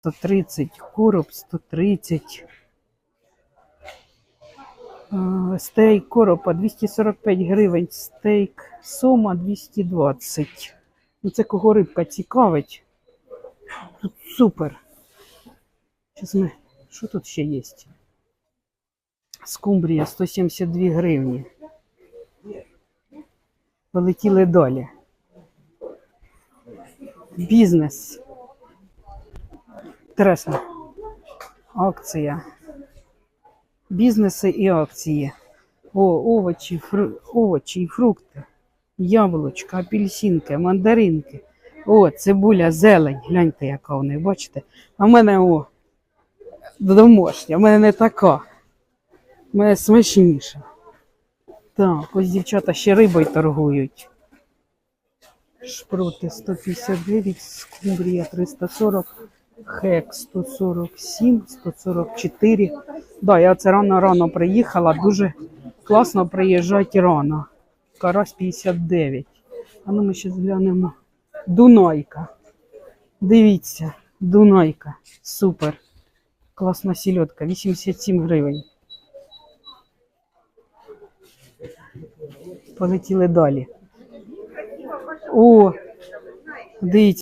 130, короб 130. Е, Стейк коропа 245 гривень, стейк сома 220. Ну, це кого рибка цікавить. Тут супер. Що тут ще є? Скумбрія 172 гривні. Полетіли далі. Бізнес. Інтересно. Акція. Бізнеси і акції. О, овочі, фру... овочі і фрукти. Яблучка, апельсинки, мандаринки. О, цибуля, зелень. Гляньте, яка у них, бачите? А в мене о, домашня, в мене не така. У мене смачніша. Так, ось дівчата ще рибою торгують. Шпроти 159, скумбрія 340, хек 147, 144. Да, я це рано-рано приїхала, дуже класно приїжджати рано. Карась 59. А ну ми ще зглянемо. Дунайка. Дивіться, Дунайка. Супер. Класна сільотка, 87 гривень. Полетіли далі. О, дивіться.